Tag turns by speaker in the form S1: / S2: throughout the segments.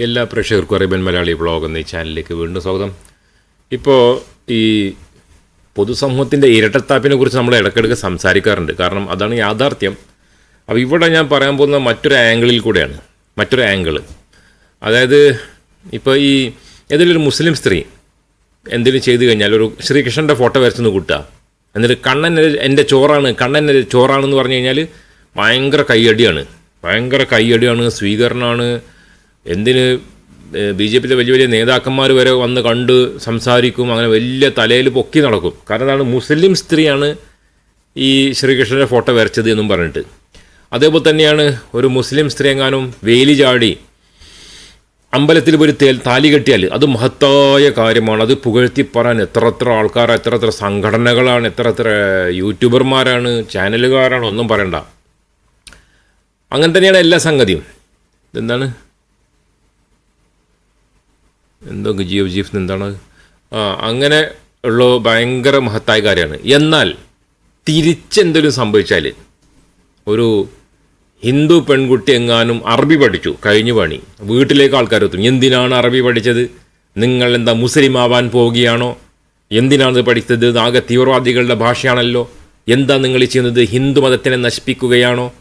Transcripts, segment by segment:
S1: എല്ലാ പ്രേക്ഷകർക്കും Arabian Malayali vlog എന്ന ഈ ചാനലിലേക്ക് വീണ്ടും സ്വാഗതം. ഇപ്പോൾ ഈ പൊതുസമൂഹത്തിന്റെ ഇരട്ടത്താപ്പിനെ കുറിച്ച് നമ്മൾ ഇടയ്ക്കിടയ്ക്ക് സംസാരിക്കാറുണ്ട്. കാരണം അതാണ് യാഥാർത്ഥ്യം. അപ്പോൾ ഇവിടെ ഞാൻ പറയാൻ പോകുന്ന മറ്റൊരു ആംഗിളിൽ കൂടെയാണ്. മറ്റൊരു ആംഗിൾ അതായത് ഇപ്പോൾ ഈ ഏതെങ്കിലും ഒരു മുസ്ലിം സ്ത്രീ എന്തെങ്കിലും ചെയ്തു കഴിഞ്ഞാൽ ഒരു ശ്രീകൃഷ്ണന്റെ ഫോട്ടോ വരച്ചൊന്ന് കൂട്ടുക. എന്നിട്ട് കണ്ണൻ എന്റെ ചോറാണ് കണ്ണൻ ചോറാണെന്ന് പറഞ്ഞു കഴിഞ്ഞാൽ ഭയങ്കര കയ്യടിയാണ്. ഭയങ്കര കയ്യടിയാണ് സ്വീകരണമാണ്. എന്തിന് ബി ജെ പിയിലെ വലിയ വലിയ നേതാക്കന്മാർ വരെ വന്ന് കണ്ട് സംസാരിക്കും അങ്ങനെ വലിയ തലയിൽ പൊക്കി നടക്കും. കാരണം അതാണ് മുസ്ലിം സ്ത്രീയാണ് ഈ ശ്രീകൃഷ്ണന്റെ ഫോട്ടോ വരച്ചത് എന്നും പറഞ്ഞിട്ട്. അതേപോലെ തന്നെയാണ് ഒരു മുസ്ലിം സ്ത്രീ എങ്ങാനും വേലി ചാടി അമ്പലത്തിൽ ഒരു തേൽ താലി കെട്ടിയാൽ അത് മഹത്തായ കാര്യമാണ്. അത് പുകഴ്ത്തി പറയാൻ എത്ര എത്ര ആൾക്കാർ എത്ര എത്ര സംഘടനകളാണ് എത്ര എത്ര യൂട്യൂബർമാരാണ് ചാനലുകാരാണ് ഒന്നും പറയണ്ട. അങ്ങനെ തന്നെയാണ് എല്ലാ സംഗതിയും. എന്താണ് എന്തോ ജിയോ ജീഫ് എന്താണ്? ആ അങ്ങനെ ഉള്ള ഭയങ്കര മഹത്തായ കാര്യമാണ്. എന്നാൽ തിരിച്ചെന്തെങ്കിലും സംഭവിച്ചാൽ ഒരു ഹിന്ദു പെൺകുട്ടി എങ്ങാനും അറബി പഠിച്ചു കഴിഞ്ഞു പണി. വീട്ടിലേക്ക് ആൾക്കാർ എത്തും. എന്തിനാണ് അറബി പഠിച്ചത്? നിങ്ങൾ എന്താ മുസ്ലിം ആവാൻ പോവുകയാണോ? എന്തിനാണ് പഠിച്ചത്? ആകെ തീവ്രവാദികളുടെ ഭാഷയാണല്ലോ. എന്താ നിങ്ങൾ ചെയ്യുന്നത്? ഹിന്ദു മതത്തിനെ നശിപ്പിക്കുകയാണോ?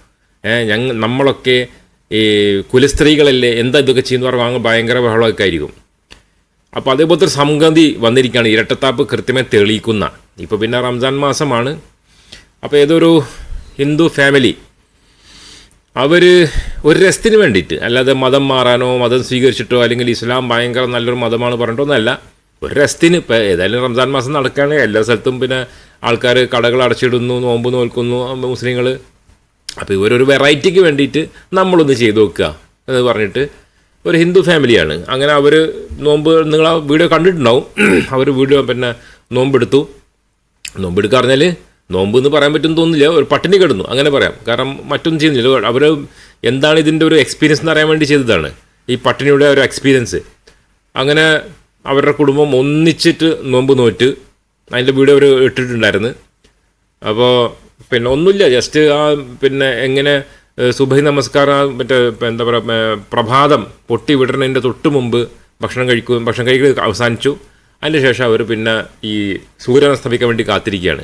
S1: ഞങ്ങൾ ഞങ്ങ നമ്മളൊക്കെ ഈ കുലസ്ത്രീകളല്ലേ? എന്താ ഇതൊക്കെ ചെയ്യുന്ന പറഞ്ഞാൽ ഭയങ്കര ബഹളമൊക്കെ ആയിരിക്കും. അപ്പോൾ അതേപോലത്തെ ഒരു സംഗതി വന്നിരിക്കുകയാണ്. ഇരട്ടത്താപ്പ് കൃത്യമായി തെളിയിക്കുന്ന. ഇപ്പോൾ പിന്നെ റംസാൻ മാസമാണ്. അപ്പോൾ ഏതൊരു ഹിന്ദു ഫാമിലി അവർ ഒരു രസത്തിന് വേണ്ടിയിട്ട് അല്ലാതെ മതം മാറാനോ മതം സ്വീകരിച്ചിട്ടോ അല്ലെങ്കിൽ ഇസ്ലാം ഭയങ്കര നല്ലൊരു മതമാണ് പറഞ്ഞിട്ടൊന്നല്ല ഒരു രസത്തിന് ഇപ്പോൾ ഏതായാലും റംസാൻ മാസം നടക്കുകയാണ് എല്ലാ സ്ഥലത്തും പിന്നെ ആൾക്കാർ കടകൾ അടച്ചിടുന്നു നോമ്പ് നോൽക്കുന്നു മുസ്ലിങ്ങൾ അപ്പോൾ ഇവരൊരു വെറൈറ്റിക്ക് വേണ്ടിയിട്ട് നമ്മളൊന്ന് ചെയ്തു നോക്കുക എന്ന് പറഞ്ഞിട്ട് ഒരു ഹിന്ദു ഫാമിലിയാണ്. അങ്ങനെ അവർ നോമ്പ് നിങ്ങൾ ആ വീഡിയോ കണ്ടിട്ടുണ്ടാവും. അവർ വീഡിയോ പിന്നെ നോമ്പെടുത്തു. നോമ്പെടുക്കുക പറഞ്ഞാൽ നോമ്പ് എന്ന് പറയാൻ പറ്റും തോന്നില്ല ഒരു പട്ടിണി കിടന്നു. അങ്ങനെ പറയാം. കാരണം മറ്റൊന്നും ചെയ്യുന്നില്ല. അവർ എന്താണ് ഇതിന്റെ ഒരു എക്സ്പീരിയൻസ് എന്ന് അറിയാൻ വേണ്ടി ചെയ്തതാണ്. ഈ പട്ടിണിയുടെ ഒരു എക്സ്പീരിയൻസ് അങ്ങനെ അവരുടെ കുടുംബം ഒന്നിച്ചിട്ട് നോമ്പ് നോറ്റ്. അതിന്റെ വീഡിയോ അവർ ഇട്ടിട്ടുണ്ടായിരുന്നു. അപ്പോൾ പിന്നെ ഒന്നുമില്ല. ജസ്റ്റ് ആ പിന്നെ എങ്ങനെ സുബഹി നമസ്കാരം മറ്റേ എന്താ പറയുക പ്രഭാതം പൊട്ടി വിടണതിന്റെ തൊട്ട് മുമ്പ് ഭക്ഷണം കഴിക്കും ഭക്ഷണം കഴിക്കൽ അവസാനിച്ചു. അതിന്റെ ശേഷം അവർ പിന്നെ ഈ സൂര്യൻ അസ്തമിക്കാൻ വേണ്ടി കാത്തിരിക്കുകയാണ്.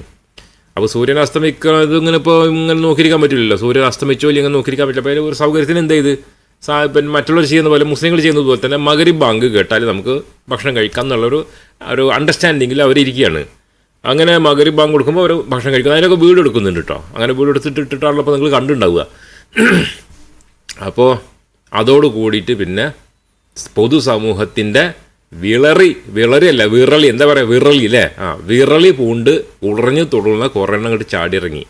S1: അപ്പോൾ സൂര്യൻ അസ്തമിക്കുന്നത് ഇങ്ങനെ ഇപ്പോൾ ഇങ്ങനെ നോക്കിയിരിക്കാൻ പറ്റില്ലല്ലോ. സൂര്യൻ അസ്തമിച്ചോ ഇങ്ങനെ നോക്കിയിരിക്കാൻ പറ്റില്ല. അപ്പോൾ ഒരു സൗകര്യത്തിന് എന്ത് ചെയ്ത് സാ പിന്നെ മറ്റുള്ളവർ ചെയ്യുന്ന പോലെ മുസ്ലിങ്ങൾ ചെയ്യുന്നത് പോലെ തന്നെ മകരി ബാങ്ക് കേട്ടാൽ നമുക്ക് ഭക്ഷണം കഴിക്കാം എന്നുള്ളൊരു ഒരു അണ്ടർസ്റ്റാൻഡിങ്ങിൽ അവരിയ്ക്കുകയാണ് അങ്ങനെ മകരി ബാങ്ക് കൊടുക്കുമ്പോൾ അവർ ഭക്ഷണം കഴിക്കുന്നു അതിനൊക്കെ വീട് എടുക്കുന്നുണ്ട് കേട്ടോ അങ്ങനെ വീട് എടുത്തിട്ട് ഇട്ടിട്ടാണല്ലോ നിങ്ങൾ കണ്ടുണ്ടാവുക അപ്പോൾ അതോട് കൂടിയിട്ട് പിന്നെ പൊതുസമൂഹത്തിന്റെ വിളറി വിളറിയല്ല വിറളി എന്താ പറയുക വിറളി അല്ലേ ആ വിറളി പൂണ്ട് ഉളറഞ്ഞു കുറേ കുറേണ്ണം അങ്ങോട്ട് ചാടിയിറങ്ങി.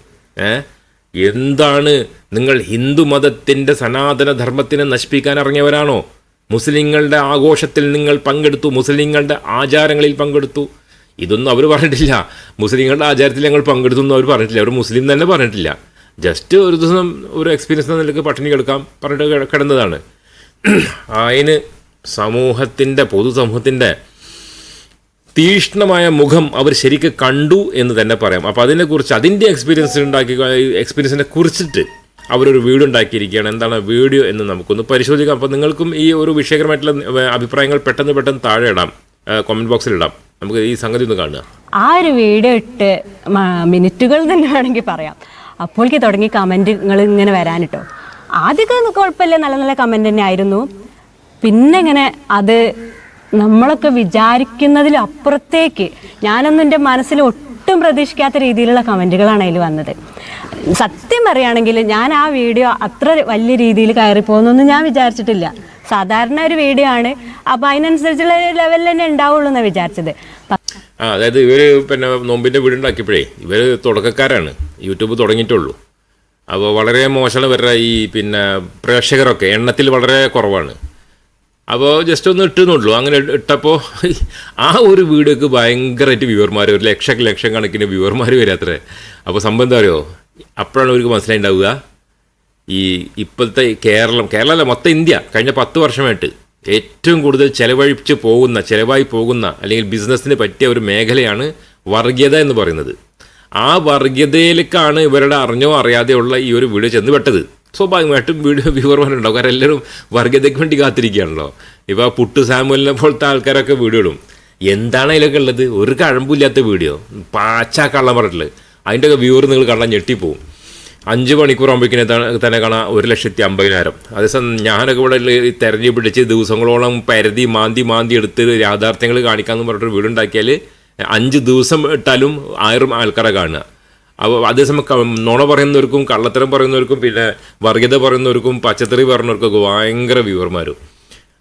S1: എന്താണ് നിങ്ങൾ ഹിന്ദു മതത്തിന്റെ സനാതന ധർമ്മത്തിനെ നശിപ്പിക്കാൻ ഇറങ്ങിയവരാണോ? മുസ്ലിങ്ങളുടെ ആഘോഷത്തിൽ നിങ്ങൾ പങ്കെടുത്തു മുസ്ലിങ്ങളുടെ ആചാരങ്ങളിൽ പങ്കെടുത്തു. ഇതൊന്നും അവർ പറഞ്ഞിട്ടില്ല. മുസ്ലിങ്ങളുടെ ആചാരത്തിൽ ഞങ്ങൾ പങ്കെടുത്തു എന്ന് അവർ പറഞ്ഞിട്ടില്ല. അവർ മുസ്ലിം തന്നെ പറഞ്ഞിട്ടില്ല. ജസ്റ്റ് ഒരു ദിവസം ഒരു എക്സ്പീരിയൻസ് എന്ന നിലയ്ക്ക് പട്ടിണി കിടക്കാം പറഞ്ഞിട്ട് കിട- കിടന്നതാണ്. അതിന് സമൂഹത്തിന്റെ പൊതുസമൂഹത്തിന്റെ തീഷ്ണമായ മുഖം അവർ ശരിക്കും കണ്ടു എന്ന് തന്നെ പറയാം. അപ്പോൾ അതിനെക്കുറിച്ച് അതിന്റെ എക്സ്പീരിയൻസ് ഉണ്ടാക്കി എക്സ്പീരിയൻസിനെ കുറിച്ചിട്ട് അവരൊരു വീഡിയോ ഉണ്ടാക്കിയിരിക്കുകയാണ്. എന്താണ് വീഡിയോ എന്ന് നമുക്കൊന്ന് പരിശോധിക്കാം. അപ്പോൾ നിങ്ങൾക്കും ഈ ഒരു വിഷയകരമായിട്ടുള്ള അഭിപ്രായങ്ങൾ പെട്ടെന്ന് പെട്ടെന്ന് താഴെ ഇടാം. കമന്റ് ബോക്സിൽ ഇടാം. നമുക്ക് ഈ സംഗതി ഒന്ന് കാണുക.
S2: ആ ഒരു വീഡിയോ ഇട്ട് മിനിറ്റുകൾ തന്നെ വേണമെങ്കിൽ പറയാം. അപ്പോഴേക്ക് തുടങ്ങി കമന്റുകൾ ഇങ്ങനെ വരാൻ കേട്ടോ ആദ്യമൊക്കെ കുഴപ്പമില്ല നല്ല നല്ല കമന്റ് തന്നെ ആയിരുന്നു. പിന്നെ ഇങ്ങനെ അത് നമ്മളൊക്കെ വിചാരിക്കുന്നതിലും അപ്പുറത്തേക്ക് ഞാനൊന്നും എന്റെ മനസ്സിൽ ഒട്ടും പ്രതീക്ഷിക്കാത്ത രീതിയിലുള്ള കമന്റുകളാണ് അതിൽ വന്നത്. സത്യം പറയുകയാണെങ്കിൽ ഞാൻ ആ വീഡിയോ അത്ര വലിയ രീതിയിൽ കയറിപ്പോകുന്നൊന്നും ഞാൻ വിചാരിച്ചിട്ടില്ല. സാധാരണ ഒരു വീഡിയോ ആണ്. അപ്പോൾ അതിനനുസരിച്ചുള്ള ലെവലിൽ തന്നെ ഉണ്ടാവുള്ളൂ എന്നാണ് വിചാരിച്ചത്.
S1: ആ അതായത് ഇവർ പിന്നെ നോമ്പിന്റെ വീടുണ്ടാക്കിയപ്പോഴേ ഇവർ തുടക്കക്കാരാണ്. യൂട്യൂബ് തുടങ്ങിയിട്ടുള്ളൂ. അപ്പോൾ വളരെ മോശമാണ് ഇവരുടെ ഈ പിന്നെ പ്രേക്ഷകരൊക്കെ. എണ്ണത്തിൽ വളരെ കുറവാണ്. അപ്പോൾ ജസ്റ്റ് ഒന്ന് ഇട്ടുന്നുള്ളൂ. അങ്ങനെ ഇട്ടപ്പോൾ ആ ഒരു വീഡിയോക്ക് ഭയങ്കരമായിട്ട് വ്യൂവർമാർ ഒരു ലക്ഷ ലക്ഷം കണക്കിന് വ്യൂവർമാർ വരാത്രേ അപ്പോൾ സംഭവം എന്താ അറിയോ? അപ്പോഴാണ് അവർക്ക് മനസ്സിലായിണ്ടാവുക. ഈ ഇപ്പോഴത്തെ കേരളം കേരളമല്ല മൊത്തം ഇന്ത്യ കഴിഞ്ഞ പത്ത് വർഷമായിട്ട് ഏറ്റവും കൂടുതൽ ചെലവഴിച്ച് പോകുന്ന ചിലവായി പോകുന്ന അല്ലെങ്കിൽ ബിസിനസ്സിന് പറ്റിയ ഒരു മേഖലയാണ് വർഗീയത എന്ന് പറയുന്നത്. ആ വർഗീയതയിലേക്കാണ് ഇവരുടെ അറിഞ്ഞോ അറിയാതെയുള്ള ഈ ഒരു വീഡിയോ ചെന്ന് പെട്ടത് സ്വാഭാവികമായിട്ടും വീഡിയോ വ്യൂവർമാരുണ്ടാവും കാരണം എല്ലാവരും വർഗീയതയ്ക്ക് വേണ്ടി കാത്തിരിക്കുകയാണല്ലോ. ഇപ്പോൾ പുട്ട് സാമുവലിനെ പോലത്തെ ആൾക്കാരൊക്കെ വീഡിയോ ഇടും. എന്താണ് അതിലൊക്കെ ഉള്ളത്? ഒരു കഴമ്പില്ലാത്ത വീഡിയോ പാച്ച കള്ളം പറഞ്ഞിട്ടുള്ളത്. അതിന്റെയൊക്കെ വ്യൂവർ നിങ്ങൾ കണ്ടാൽ ഞെട്ടിപ്പോവും. അഞ്ച് മണിക്കൂർ ആകുമ്പോഴേക്കിനെ തന്നെ കാണാം ഒരു ലക്ഷത്തി അമ്പതിനായിരം. അതേസമയം ഞാനൊക്കെ ഇവിടെ തെരഞ്ഞു പിടിച്ച് ദിവസങ്ങളോളം പരതി മാന്തി മാന്തി എടുത്ത് യാഥാർത്ഥ്യങ്ങൾ കാണിക്കാമെന്ന് പറഞ്ഞിട്ട് വീടുണ്ടാക്കിയാൽ അഞ്ച് ദിവസം ഇട്ടാലും ആയിരം ആൾക്കാരെ കാണുക. അപ്പോൾ അതേസമയം നുണ പറയുന്നവർക്കും കള്ളത്തരം പറയുന്നവർക്കും പിന്നെ വർഗീയത പറയുന്നവർക്കും പച്ചത്തറി പറയുന്നവർക്കൊക്കെ ഭയങ്കര വ്യൂവർമാരും.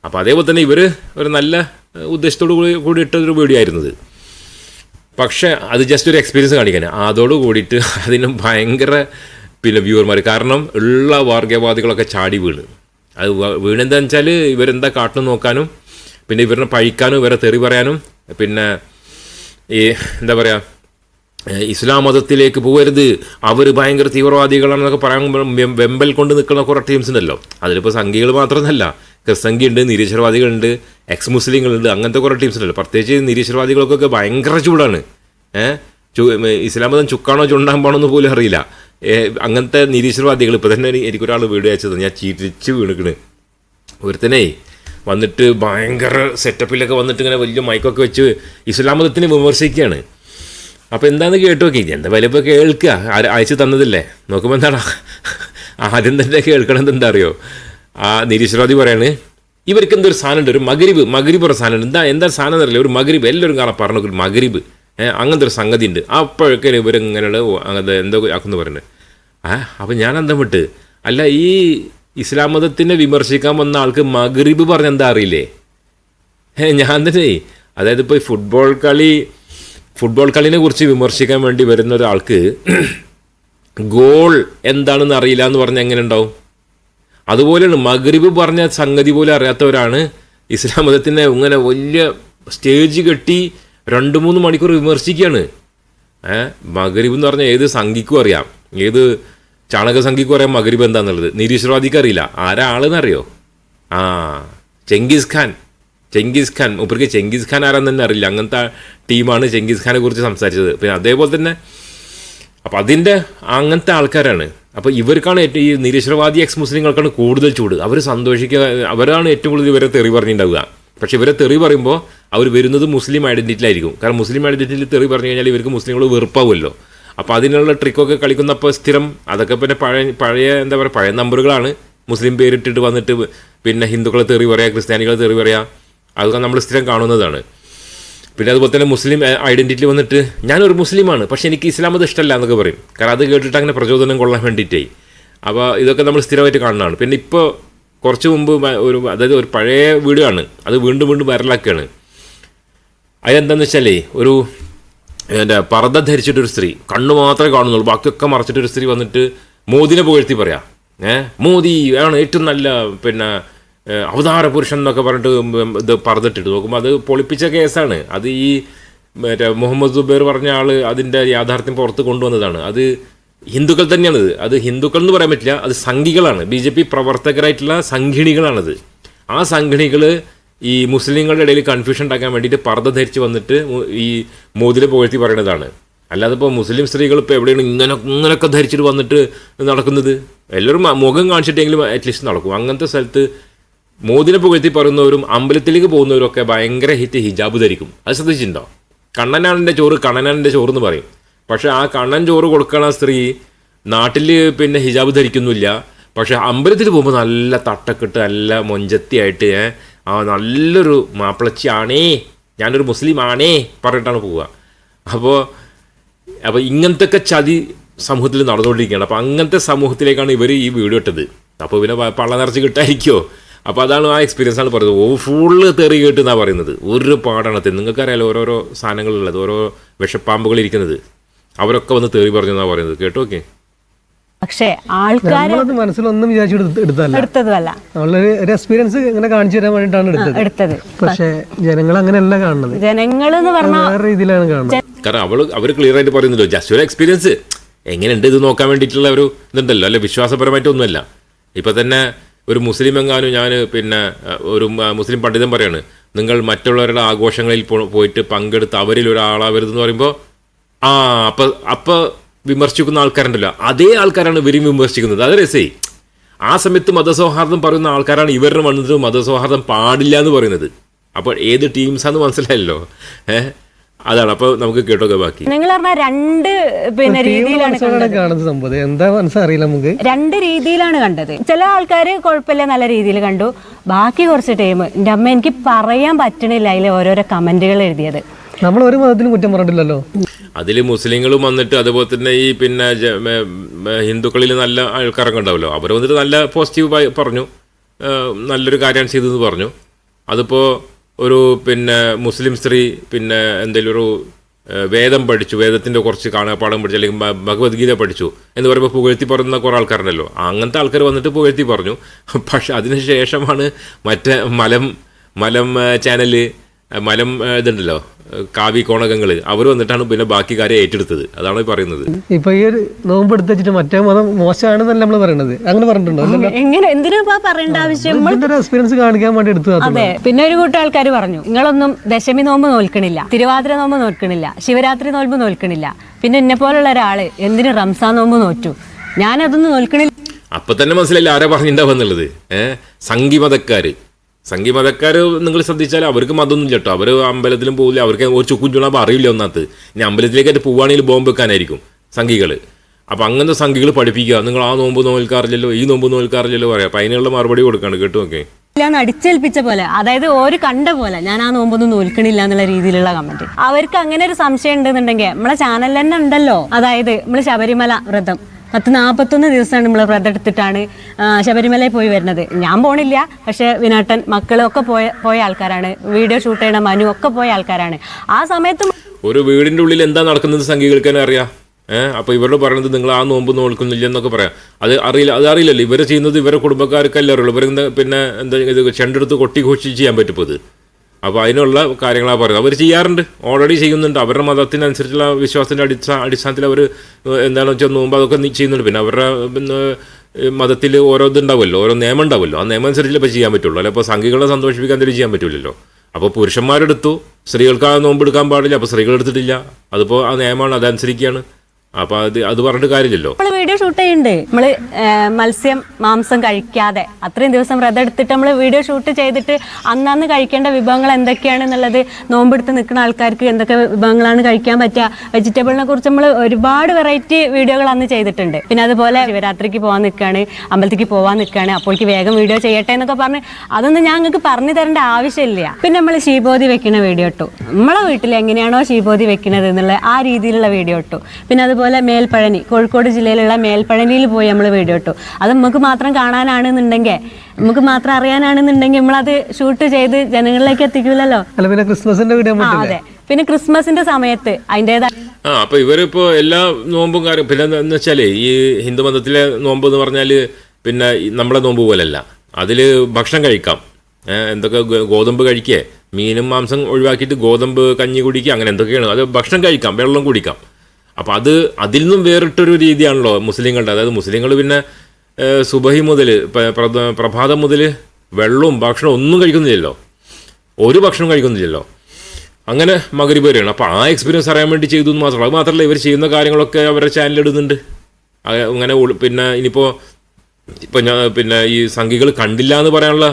S1: അപ്പോൾ അതേപോലെ തന്നെ ഇവർ ഒരു നല്ല ഉദ്ദേശത്തോടു കൂടി കൂടി ഇട്ടൊരു വീഡിയോ പക്ഷേ അത് ജസ്റ്റ് ഒരു എക്സ്പീരിയൻസ് കാണിക്കാൻ അതോട് കൂടിയിട്ട് അതിന് ഭയങ്കര പിന്നെ വ്യൂവർമാർ കാരണം ഉള്ള വർഗീയവാദികളൊക്കെ ചാടി വീണ്. അത് വ- വീണെന്താന്ന് വെച്ചാൽ ഇവരെന്താ കാട്ടു നോക്കാനും പിന്നെ ഇവരെ പഴിക്കാനും ഇവരെ തെറി പറയാനും പിന്നെ ഈ എന്താ പറയുക ഇസ്ലാം മതത്തിലേക്ക് പോകരുത്. അവർ ഭയങ്കര തീവ്രവാദികളാണെന്നൊക്കെ പറയാൻ വെം- വെമ്പൽ കൊണ്ട് നിൽക്കുന്ന കുറേ ടീംസ് ഉണ്ടല്ലോ അതിലിപ്പോൾ സംഘികൾ മാത്രമല്ല. ക്രിസ്തംഖി ഉണ്ട് നിരീശ്വരവാദികളുണ്ട് എക്സ് മുസ്ലിങ്ങളുണ്ട് അങ്ങനത്തെ കുറേ ടീംസ് ഉണ്ടല്ലോ പ്രത്യേകിച്ച് നിരീശ്വരവാദികൾക്കൊക്കെ ഭയങ്കര ചൂടാണ്. ഏഹ് ഇസ്ലാം മതം ചുക്കാണോ ചുണ്ടാകുമ്പോണോ എന്ന് പോലും അറിയില്ല. അങ്ങനത്തെ നിരീശ്വരവാദികൾ ഇപ്പോൾ തന്നെ എനിക്ക് എനിക്കൊരാൾ വീഡിയോ അയച്ചത്. ഞാൻ ചിരിച്ച് വീണിക്കണ്. ഒരുത്തനേ വന്നിട്ട് ഭയങ്കര സെറ്റപ്പിലൊക്കെ വന്നിട്ട് ഇങ്ങനെ വലിയ മൈക്കൊക്കെ വെച്ച് ഇസ്ലാം മതത്തിനെ വിമർശിക്കുകയാണ്. അപ്പോൾ എന്താണെന്ന് കേട്ടു നോക്കി. എന്താ വലിയപ്പോൾ കേൾക്കുക. ആര് അയച്ചു തന്നതില്ലേ? നോക്കുമ്പോൾ എന്താണ് ആദ്യം തന്നെ കേൾക്കണത് എന്താ അറിയോ ആ നിരീശ്വരവാദി പറയാണ് ഇവർക്ക് എന്തൊരു സാധനമുണ്ട്? ഒരു മകരിബ് മകരിബ് ഒരു സാധനമുണ്ട്. എന്താ എന്താ സാധനം എന്നറിയില്ല. ഒരു മകരിബ് എല്ലാവരും കാണാൻ പറഞ്ഞു മകരിബ് അങ്ങനത്തെ ഒരു സംഗതി ഉണ്ട് അപ്പോഴൊക്കെ ഇവരിങ്ങനെയുള്ള അങ്ങനത്തെ എന്തോ ആക്കുന്നു പറയുന്നത്. ആ അപ്പം ഞാൻ അന്തം വിട്ട്? അല്ല ഈ ഇസ്ലാം മതത്തിനെ വിമർശിക്കാൻ വന്ന ആൾക്ക് മഗറിബ് പറഞ്ഞ എന്താ അറിയില്ലേ? ഞാൻ തന്നെ അതായത് ഇപ്പോൾ ഈ ഫുട്ബോൾ കളി ഫുട്ബോൾ കളിനെ കുറിച്ച് വിമർശിക്കാൻ വേണ്ടി വരുന്ന ഒരാൾക്ക് ഗോൾ എന്താണെന്ന് അറിയില്ല എന്ന് പറഞ്ഞാൽ എങ്ങനെ ഉണ്ടാവും? അതുപോലെയാണ് മഗ്രിബ് പറഞ്ഞ സംഗതി പോലും അറിയാത്തവരാണ് ഇസ്ലാം മതത്തിനെ ഇങ്ങനെ വലിയ സ്റ്റേജ് കെട്ടി രണ്ട് മൂന്ന് മണിക്കൂർ വിമർശിക്കുകയാണ്. മകരീബ് എന്ന് പറഞ്ഞാൽ ഏത് സംഘിക്കും അറിയാം. ഏത് ചാണക സംഘിക്കും അറിയാം മകരീബ് എന്താണെന്നുള്ളത് നിരീശ്വരവാദിക്ക് അറിയില്ല. ആരാ ആളെന്ന് അറിയോ ആ ചെങ്കിസ് ഖാൻ. ചെങ്കിസ് ഖാൻ. മൂപ്പർക്ക് ചെങ്കിസ് ഖാൻ ആരാന്ന് തന്നെ അറിയില്ല. അങ്ങനത്തെ ടീമാണ് ചെങ്കിസ് ഖാനെ കുറിച്ച് സംസാരിച്ചത്. പിന്നെ അതേപോലെ തന്നെ അപ്പോൾ അതിന്റെ അങ്ങനത്തെ ആൾക്കാരാണ്. അപ്പോൾ ഇവർക്കാണ് ഏറ്റവും ഈ നിരീശ്വരവാദി എക്സ് മുസ്ലിങ്ങൾക്കാണ് കൂടുതൽ ചൂട്. അവർ സന്തോഷിക്കുക അവരാണ് ഏറ്റവും കൂടുതൽ ഇവരെ തെറി പറഞ്ഞിട്ടുണ്ടാവുക പക്ഷെ ഇവരെ തെറി പറയുമ്പോൾ അവർ വരുന്നത് മുസ്ലിം ഐഡന്റിറ്റിയിലായിരിക്കും കാരണം മുസ്ലിം ഐഡന്റിറ്റിയിൽ തെറി പറഞ്ഞു കഴിഞ്ഞാൽ ഇവർക്ക് മുസ്ലിങ്ങൾ വെറുപ്പാവുമല്ലോ. അപ്പോൾ അതിനുള്ള ട്രിക്കൊക്കെ കളിക്കുന്നപ്പോൾ സ്ഥിരം അതൊക്കെ പിന്നെ പഴയ പഴയ എന്താ പറയുക പഴയ നമ്പറുകളാണ്. മുസ്ലിം പേരിട്ടിട്ട് വന്നിട്ട് പിന്നെ ഹിന്ദുക്കളെ തെറി പറയുക ക്രിസ്ത്യാനികളെ തെറി പറയുക അതൊക്കെ നമ്മൾ സ്ഥിരം കാണുന്നതാണ്. പിന്നെ അതുപോലെ തന്നെ മുസ്ലിം ഐഡന്റിറ്റി വന്നിട്ട് ഞാനൊരു മുസ്ലിമാണ് പക്ഷേ എനിക്ക് ഇസ്ലാം അത് ഇഷ്ടമല്ല എന്നൊക്കെ പറയും. കാരണം അത് കേട്ടിട്ട് അങ്ങനെ പ്രചോദനം കൊള്ളാൻ വേണ്ടിയിട്ടേ. അപ്പോൾ ഇതൊക്കെ നമ്മൾ സ്ഥിരമായിട്ട് കാണുന്നതാണ്. പിന്നെ ഇപ്പോൾ കുറച്ച് മുമ്പ് ഒരു അതായത് ഒരു പഴയ വീഡിയോ ആണ് അത് വീണ്ടും വീണ്ടും വൈറലാക്കുകയാണ്. അതെന്താണെന്ന് വെച്ചാലേ ഒരു എന്റെ പർദ്ദ ധരിച്ചിട്ടൊരു സ്ത്രീ കണ്ണു മാത്രമേ കാണുന്നുള്ളൂ ബാക്കിയൊക്കെ മറച്ചിട്ടൊരു സ്ത്രീ വന്നിട്ട് മോദിനെ പുകഴ്ത്തി പറയാം. ഏ? മോദി ആണ് ഏറ്റവും നല്ല പിന്നെ അവതാര പുരുഷൻ എന്നൊക്കെ പറഞ്ഞിട്ട് ഇത് പറഞ്ഞിട്ടിട്ട് നോക്കുമ്പോൾ അത് പൊളിപ്പിച്ച കേസാണ്. അത് ഈ മറ്റേ മുഹമ്മദ് സുബൈർ പറഞ്ഞ ആൾ അതിന്റെ യാഥാർത്ഥ്യം പുറത്ത് കൊണ്ടുവന്നതാണ്. അത് ഹിന്ദുക്കൾ തന്നെയാണിത്. അത് ഹിന്ദുക്കൾ എന്ന് പറയാൻ പറ്റില്ല അത് സംഘികളാണ്. ബി ജെ പി പ്രവർത്തകരായിട്ടുള്ള സംഘിണികളാണത്. ആ സംഘിണികൾ ഈ മുസ്ലിങ്ങളുടെ ഇടയിൽ കൺഫ്യൂഷൻ ഉണ്ടാക്കാൻ വേണ്ടിയിട്ട് പർദ്ദ ധരിച്ച് വന്നിട്ട് ഈ മോദിനെ പുകഴ്ത്തി പറയണതാണ്. അല്ലാതെ ഇപ്പോൾ മുസ്ലിം സ്ത്രീകൾ ഇപ്പോൾ എവിടെയാണ് ഇങ്ങനെ ഇങ്ങനെയൊക്കെ ധരിച്ചിട്ട് വന്നിട്ട് നടക്കുന്നത്? എല്ലാവരും മുഖം കാണിച്ചിട്ടെങ്കിലും അറ്റ്ലീസ്റ്റ് നടക്കും. അങ്ങനത്തെ സ്ഥലത്ത് മോദിനെ പുകഴ്ത്തി പറയുന്നവരും അമ്പലത്തിലേക്ക് പോകുന്നവരും ഒക്കെ ഭയങ്കര ഹിറ്റ് ഹിജാബ് ധരിക്കും. അത് ശ്രദ്ധിച്ചിട്ടുണ്ടോ? കണ്ണനാണിന്റെ ചോറ് കണ്ണനാണിന്റെ ചോറ് എന്ന് പറയും. പക്ഷേ ആ കണ്ണൻ ചോറ് കൊടുക്കണ സ്ത്രീ നാട്ടിൽ പിന്നെ ഹിജാബ് ധരിക്കുന്നില്ല. പക്ഷെ അമ്പലത്തിൽ പോകുമ്പോൾ നല്ല തട്ടക്കെട്ട് നല്ല മൊഞ്ചത്തിയായിട്ട് ആ നല്ലൊരു മാപ്പിളച്ചിയാണേ ഞാനൊരു മുസ്ലിം ആണേ പറഞ്ഞിട്ടാണ് പോവുക. അപ്പോൾ അപ്പോൾ ഇങ്ങനത്തെ ചതി സമൂഹത്തിൽ നടന്നുകൊണ്ടിരിക്കുകയാണ്. അപ്പോൾ അങ്ങനത്തെ സമൂഹത്തിലേക്കാണ് ഇവർ ഈ വീഡിയോ ഇട്ടത്. അപ്പോൾ പിന്നെ പള്ള നിറച്ച് കിട്ടായിരിക്കുമോ അപ്പോൾ അതാണ് ആ എക്സ്പീരിയൻസ് ആണ് പറയുന്നത് ഓ ഫുള്ള് തെറി കേട്ട് എന്നാണ് പറയുന്നത്. ഒരു പാടണത്തിൽ നിങ്ങൾക്കറിയാലോ ഓരോരോ സാധനങ്ങളുള്ളത് ഓരോ വിഷപ്പാമ്പുകൾ ഇരിക്കുന്നത് അവരൊക്കെ വന്ന് തേറി പറഞ്ഞു എന്നാണ് പറയുന്നത്. കേട്ടോ ഓക്കെ
S2: പക്ഷേ ആൾക്കാർ
S3: നമ്മളത് മനസ്സിലൊന്നും എടുത്ത- എടുത്തതല്ല. നമ്മളൊരു ഒരു എക്സ്പീരിയൻസ് ഇങ്ങനെ കാണിച്ചു തരാൻ വേണ്ടിയിട്ടാണ് എടുത്തത്.
S2: എടുത്തത്.
S3: പക്ഷേ ജനങ്ങൾ അങ്ങനെയല്ല കാണുന്നത്.
S2: ജനങ്ങൾ എന്ന് പറഞ്ഞാൽ
S3: വേറെ രീതിയിലാണ് കാണുന്നത്.
S1: കാരണം അവൾ അവർ ക്ലിയർ ആയിട്ട് പറയുന്നല്ലോ ജസ്റ്റ് ഒരു എക്സ്പീരിയൻസ് എങ്ങനെയുണ്ട് ഇത് നോക്കാൻ വേണ്ടിയിട്ടുള്ള ഒരു ഇതുണ്ടല്ലോ. അല്ലെ വിശ്വാസപരമായിട്ടൊന്നുമല്ല. ഇപ്പം തന്നെ ഒരു മുസ്ലിം എങ്ങാനും ഞാൻ പിന്നെ ഒരു മുസ്ലിം പണ്ഡിതൻ പറയാണ് നിങ്ങൾ മറ്റുള്ളവരുടെ ആഘോഷങ്ങളിൽ പോയിട്ട് പങ്കെടുത്ത് അവരിൽ ഒരാളാവരുതെന്ന് പറയുമ്പോൾ ആ അപ്പൊ അപ്പൊ വിമർശിക്കുന്ന ആൾക്കാരുണ്ടല്ലോ. അതേ ആൾക്കാരാണ് ഇവരും വിമർശിക്കുന്നത്. അത് രസേ. ആ സമയത്ത് മതസൗഹാർദ്ദം പറയുന്ന ആൾക്കാരാണ് ഇവരുടെ വന്നത് മതസൗഹാർദ്ദം പാടില്ല എന്ന് പറയുന്നത്. അപ്പോൾ ഏത് ടീംസാന്ന് മനസ്സിലായല്ലോ. ഏഹ് അതാണ്. അപ്പൊ നമുക്ക് കേട്ടോക്കെ ബാക്കി.
S2: നിങ്ങൾ പറഞ്ഞ രണ്ട് പിന്നെ രീതിയിലാണ്
S3: കണ്ടത്. സംഭവം. എന്താ മനസ്സറിയില്ല നമുക്ക്?
S2: രണ്ട് രീതിയിലാണ് കണ്ടത്. ചില ആൾക്കാർ കുഴപ്പമില്ല നല്ല രീതിയിൽ കണ്ടു. ബാക്കി കുറച്ച് ടൈം. എന്റെ അമ്മ എനിക്ക് പറയാൻ പറ്റണില്ല അതിൽ ഓരോരോ കമന്റുകൾ എഴുതിയത്.
S3: നമ്മൾ ഒരു മതത്തിനും കുറ്റം പറഞ്ഞിട്ടില്ലല്ലോ.
S1: അതിൽ മുസ്ലിങ്ങളും വന്നിട്ട് അതുപോലെ തന്നെ ഈ പിന്നെ ഹിന്ദുക്കളിൽ നല്ല ആൾക്കാരൊക്കെ ഉണ്ടാവുമല്ലോ അവർ വന്നിട്ട് നല്ല പോസിറ്റീവ് പറഞ്ഞു. നല്ലൊരു കാര്യമാണ് ചെയ്തതെന്ന് പറഞ്ഞു. അതിപ്പോൾ ഒരു പിന്നെ മുസ്ലിം സ്ത്രീ പിന്നെ എന്തെങ്കിലും ഒരു വേദം പഠിച്ചു. വേദത്തിന്റെ കുറച്ച് കാണാപ്പാടം പഠിച്ചു അല്ലെങ്കിൽ ഭഗവത്ഗീത പഠിച്ചു എന്ന് പറയുമ്പോൾ പുകഴ്ത്തി പറയുന്ന കുറേ ആൾക്കാരുണ്ടല്ലോ. അങ്ങനത്തെ ആൾക്കാർ വന്നിട്ട് പുകഴ്ത്തി പറഞ്ഞു. പക്ഷെ അതിനുശേഷമാണ് മറ്റേ മലം മലം ചാനൽ മലം ഇതുണ്ടല്ലോ. കാവി കോണകങ്ങൾ അവർ വന്നിട്ടാണ് പിന്നെ ബാക്കി കാര്യം ഏറ്റെടുത്തത്. അതാണ് പറയുന്നത്.
S3: ഇപ്പൊ ഈ ഒരു നോമ്പ് എടുത്തിട്ട് വെച്ചിട്ട് മറ്റേ മതം മോശമാണെന്നല്ല നമ്മൾ പറയണത്? അങ്ങനെ പറഞ്ഞിട്ടുണ്ടോ?
S2: എങ്ങനെ? എന്തിനാ പറയേണ്ട ആവശ്യം?
S3: എക്സ്പീരിയൻസ് കാണിക്കാൻ വേണ്ടി എടുത്തു
S2: അതെ. പിന്നെ ഒരു കൂട്ടം ആൾക്കാർ പറഞ്ഞു നിങ്ങളൊന്നും ദശമി നോമ്പ് നോൽക്കണില്ല തിരുവാതിര നോമ്പ് നോൽക്കണില്ല ശിവരാത്രി നോമ്പ് നോൽക്കണില്ല. പിന്നെ എന്നെ പോലുള്ള ഒരാൾ എന്തിനു റംസാൻ നോമ്പ് നോറ്റു? ഞാനതൊന്നും നോൽക്കണില്ല.
S1: അപ്പൊ തന്നെ മനസ്സിലായില്ല ആരാ പറഞ്ഞിട്ടുണ്ടാവുന്നുള്ളത് ഏഹ് സംഗീമതക്കാര് സംഗീമതക്കാര് നിങ്ങൾ ശ്രദ്ധിച്ചാൽ അവർക്ക് മതമൊന്നും കേട്ടോ. അവർ അമ്പലത്തിലും പോകില്ല അവർക്ക് ഒരു ചുക്കും ചുണാപ്പം അറിയില്ല ഒന്നാത്ത് ഇനി അമ്പലത്തിലേക്കായിട്ട് പോവുകയാണെങ്കിൽ ബോംബ് വെക്കാനായിരിക്കും സംഘികൾ അപ്പം അങ്ങനത്തെ സംഘികൾ പഠിപ്പിക്കുക. നിങ്ങൾ ആ നോമ്പ് നോൽക്കാറില്ലല്ലോ ഈ നോമ്പ് നോൽക്കാറില്ലല്ലോ പറയാം. അപ്പം അതിനുള്ള മറുപടി കൊടുക്കാണ് കേട്ടോ
S2: ഓക്കെ അടിച്ചേൽപ്പിച്ച പോലെ അതായത് ഓര് കണ്ട പോലെ ഞാൻ ആ നോമ്പൊന്നും നോൽക്കണില്ല എന്നുള്ള രീതിയിലുള്ള കമന്റ് അവർക്ക് അങ്ങനെ ഒരു സംശയം ഉണ്ടെന്നുണ്ടെങ്കിൽ നമ്മളെ ചാനലിൽ തന്നെ ഉണ്ടല്ലോ. അതായത് നമ്മൾ ശബരിമല വ്രതം. പത്ത് നാൽപ്പത്തൊന്ന് ദിവസമാണ് നമ്മൾ വ്രതം എടുത്തിട്ടാണ് ശബരിമലയിൽ പോയി വരുന്നത്. ഞാൻ പോണില്ല പക്ഷെ വിനാട്ടൻ മക്കളൊക്കെ പോയ പോയ ആൾക്കാരാണ്. വീഡിയോ ഷൂട്ട് ചെയ്യണ മനു ഒക്കെ പോയ ആൾക്കാരാണ്. ആ സമയത്ത്
S1: ഒരു വീടിന്റെ ഉള്ളിൽ എന്താ നടക്കുന്നത് സംഘികൾക്ക് തന്നെ അറിയാം? ഏഹ് അപ്പൊ ഇവരോട് പറയുന്നത് നിങ്ങൾ ആ നോമ്പ് നോൽക്കുന്നില്ല എന്നൊക്കെ പറയാം. അത് അറിയില്ല അത് അറിയില്ലല്ലോ. ഇവരെ ചെയ്യുന്നത് ഇവരെ കുടുംബക്കാർക്കല്ലേ അറിയുള്ളൂ. ഇവർ പിന്നെ എന്താ ഇത് ചെണ്ടെടുത്ത് കൊട്ടി ഘോഷിച്ച് ചെയ്യാൻ പറ്റും ഇത്. അപ്പോൾ അതിനുള്ള കാര്യങ്ങളാണ് പറയുന്നത്. അവർ ചെയ്യാറുണ്ട്. ഓൾറെഡി ചെയ്യുന്നുണ്ട്. അവരുടെ മതത്തിനനുസരിച്ചുള്ള വിശ്വാസത്തിന്റെ അടിസ്ഥാ അടിസ്ഥാനത്തിൽ അവർ എന്താണെന്ന് വെച്ചാൽ നോമ്പ് അതൊക്കെ ചെയ്യുന്നുണ്ട്. പിന്നെ അവരുടെ മതത്തിൽ ഓരോ ഇതുണ്ടാവുമല്ലോ ഓരോ നിയമം ഉണ്ടാവുമല്ലോ ആ നിയമം അനുസരിച്ചല്ലേ ഇപ്പോൾ ചെയ്യാൻ പറ്റുള്ളൂ. അല്ല? ഇപ്പോൾ സംഘികളെ സന്തോഷിപ്പിക്കാൻ എന്തെങ്കിലും ചെയ്യാൻ പറ്റില്ലല്ലോ അപ്പോൾ പുരുഷന്മാരെടുത്തു. സ്ത്രീകൾക്ക് ആ നോമ്പ് എടുക്കാൻ പാടില്ല. അപ്പോൾ സ്ത്രീകൾ എടുത്തിട്ടില്ല അതിപ്പോൾ ആ നിയമമാണ്. അതനുസരിക്കുകയാണ്. അപ്പോൾ അത് അത് പറഞ്ഞിട്ട് കാര്യമില്ലല്ലോ.
S2: നമ്മൾ വീഡിയോ ഷൂട്ട് ചെയ്യുന്നുണ്ട് നമ്മൾ മത്സ്യം മാംസം കഴിക്കാതെ. അത്രയും ദിവസം വ്രതം എടുത്തിട്ട് നമ്മൾ വീഡിയോ ഷൂട്ട് ചെയ്തിട്ട് അന്നന്ന് കഴിക്കേണ്ട വിഭവങ്ങൾ എന്തൊക്കെയാണെന്നുള്ളത് നോമ്പെടുത്ത് നിൽക്കുന്ന ആൾക്കാർക്ക് എന്തൊക്കെ വിഭവങ്ങളാണ് കഴിക്കാൻ പറ്റുക വെജിറ്റബിളിനെ കുറിച്ച് നമ്മൾ ഒരുപാട് വെറൈറ്റി വീഡിയോകൾ അന്ന് ചെയ്തിട്ടുണ്ട്. പിന്നെ അതുപോലെ ശിവരാത്രിക്ക് പോകാൻ നിൽക്കുകയാണ് അമ്പലത്തിക്ക് പോകാൻ നിൽക്കുകയാണ് അപ്പോഴേക്ക് വേഗം വീഡിയോ ചെയ്യട്ടെ എന്നൊക്കെ പറഞ്ഞ് അതൊന്നും ഞാൻ നിങ്ങൾക്ക് പറഞ്ഞു തരേണ്ട ആവശ്യമില്ല. പിന്നെ നമ്മൾ ശീബോധി വെക്കുന്ന വീഡിയോ ഇട്ടു. നമ്മളെ വീട്ടിൽ എങ്ങനെയാണോ ശീബോധി വെക്കുന്നത് എന്നുള്ള ആ രീതിയിലുള്ള വീഡിയോ ഇട്ടു. പിന്നെ അതുപോലെ മേൽപ്പഴനി കോഴിക്കോട് ജില്ലയിലുള്ള മേൽപ്പഴനിയിൽ പോയി നമ്മൾ വീഡിയോ ഇട്ടു. അത് നമുക്ക് മാത്രം കാണാനാണെന്നുണ്ടെങ്കിൽ നമുക്ക് മാത്രം അറിയാനാണെന്നുണ്ടെങ്കിൽ നമ്മളത് ഷൂട്ട് ചെയ്ത് ജനങ്ങളിലേക്ക് എത്തിക്കില്ലല്ലോ
S3: അല്ല പിന്നെ ക്രിസ്മസിന്റെ
S2: അതെ. പിന്നെ ക്രിസ്മസിന്റെ സമയത്ത് അതിന്റെതായ
S1: ആ അപ്പൊ ഇവരിപ്പോ എല്ലാ നോമ്പും കാര്യം പിന്നെ എന്ന് വെച്ചാൽ ഈ ഹിന്ദു മതത്തിലെ നോമ്പ് എന്ന് പറഞ്ഞാൽ പിന്നെ നമ്മളെ നോമ്പ് പോലല്ല. അതിൽ ഭക്ഷണം കഴിക്കാം. എന്തൊക്കെ ഗോതമ്പ് കഴിക്കേ? മീനും മാംസം ഒഴിവാക്കിയിട്ട് ഗോതമ്പ് കഞ്ഞി കുടിക്കുക അങ്ങനെ എന്തൊക്കെയാണ്? അത് ഭക്ഷണം കഴിക്കാം വെള്ളം കുടിക്കാം. അപ്പം അത് അതിൽ നിന്നും വേറിട്ടൊരു രീതിയാണല്ലോ മുസ്ലിങ്ങളുടെ. അതായത് മുസ്ലിങ്ങൾ പിന്നെ സുബഹി മുതൽ പ്രഭാതം മുതൽ വെള്ളവും ഭക്ഷണവും ഒന്നും കഴിക്കുന്നില്ലല്ലോ. ഒരു ഭക്ഷണം കഴിക്കുന്നില്ലല്ലോ. അങ്ങനെ മകരി വരെയാണ് അപ്പോൾ ആ എക്സ്പീരിയൻസ് അറിയാൻ വേണ്ടി ചെയ്തു എന്ന് മാത്രമല്ല. അത് മാത്രമല്ല ഇവർ ചെയ്യുന്ന കാര്യങ്ങളൊക്കെ അവരുടെ ചാനലിൽ ഇടുന്നുണ്ട്. അങ്ങനെ പിന്നെ ഇനിയിപ്പോൾ ഇപ്പം ഞാൻ പിന്നെ ഈ സംഖ്യകൾ കണ്ടില്ല എന്ന് പറയാനുള്ള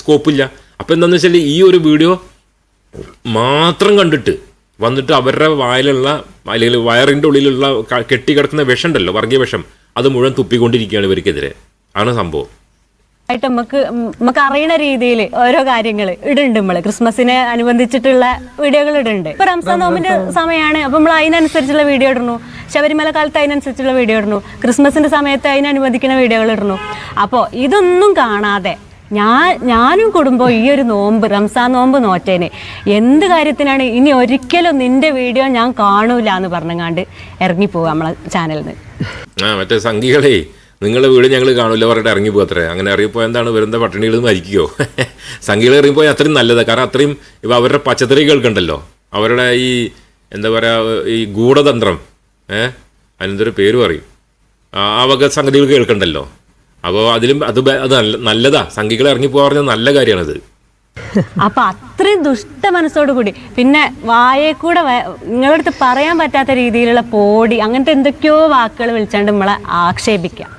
S1: സ്കോപ്പില്ല അപ്പോൾ എന്താണെന്ന് വെച്ചാൽ ഈ ഒരു വീഡിയോ മാത്രം കണ്ടിട്ട് വന്നിട്ട് അവരുടെ വായിലുള്ള അല്ലെങ്കിൽ വയറിന്റെ ഉള്ളിലുള്ള കെട്ടിക്കിടക്കുന്ന വിഷം ഉണ്ടല്ലോ വർഗീയ വിഷം. അത് മുഴുവൻ തുപ്പിക്കൊണ്ടിരിക്കുകയാണ് ഇവർക്കെതിരെ. ആണ് സംഭവം.
S2: ആയിട്ട് നമുക്ക് നമുക്ക് അറിയണ രീതിയിൽ ഓരോ കാര്യങ്ങൾ ഇടുന്നുണ്ട് നമ്മൾ. ക്രിസ്മസിനെ അനുബന്ധിച്ചിട്ടുള്ള വീഡിയോകൾ ഇടുന്നുണ്ട്. ഇപ്പൊ റംസാൻ നോമിന്റെ സമയമാണ് അപ്പൊ നമ്മൾ അതിനനുസരിച്ചുള്ള വീഡിയോ ഇടുന്നു. ശബരിമല കാലത്ത് അതിനനുസരിച്ചുള്ള വീഡിയോ ഇടുന്നു. ക്രിസ്മസിന്റെ സമയത്ത് അതിനനുബന്ധിക്കുന്ന വീഡിയോകൾ ഇടുന്നു. അപ്പോൾ ഇതൊന്നും കാണാതെ ഞാൻ ഞാനും കുടുംബവും ഈ ഒരു നോമ്പ് റംസാൻ നോമ്പ് നോറ്റേനെ. എന്ത് കാര്യത്തിനാണ് ഇനി ഒരിക്കലും നിന്റെ വീഡിയോ ഞാൻ കാണൂല എന്ന് പറഞ്ഞങ്ങാണ്ട് ഇറങ്ങിപ്പോവുക നമ്മളെ ചാനലിൽ നിന്ന്
S1: ആ മറ്റേ സംഘികളെ നിങ്ങളുടെ വീട് ഞങ്ങൾ കാണൂല പറഞ്ഞിട്ട് ഇറങ്ങി അത്രേ. അങ്ങനെ ഇറങ്ങിപ്പോ എന്താണ് വരുന്ന പട്ടിണികൾ മരിക്കുകയോ സംഘികൾ ഇറങ്ങിപ്പോയി അത്രയും നല്ലതാണ് കാരണം അത്രയും ഇപ്പം അവരുടെ പച്ചത്തറി കേൾക്കണ്ടല്ലോ. അവരുടെ ഈ എന്താ പറയാ ഈ ഗൂഢതന്ത്രം ഏഹ് അതിനെന്തൊരു പേര് പറയും? ആ വക സംഗതികൾ കേൾക്കണ്ടല്ലോ. അപ്പോൾ അതിലും അത് അത് നല്ല നല്ലതാ. സംഘികൾ ഇറങ്ങിപ്പോകാൻ പറഞ്ഞ നല്ല കാര്യമാണത്
S2: അപ്പൊ അത്രയും ദുഷ്ട മനസ്സോട് കൂടി. പിന്നെ വായെ കൂടെ നിങ്ങളടുത്ത് പറയാൻ പറ്റാത്ത രീതിയിലുള്ള പോടി അങ്ങനത്തെ എന്തൊക്കെയോ വാക്കുകൾ വിളിച്ചാണ്ട് നമ്മളെ ആക്ഷേപിക്കാം.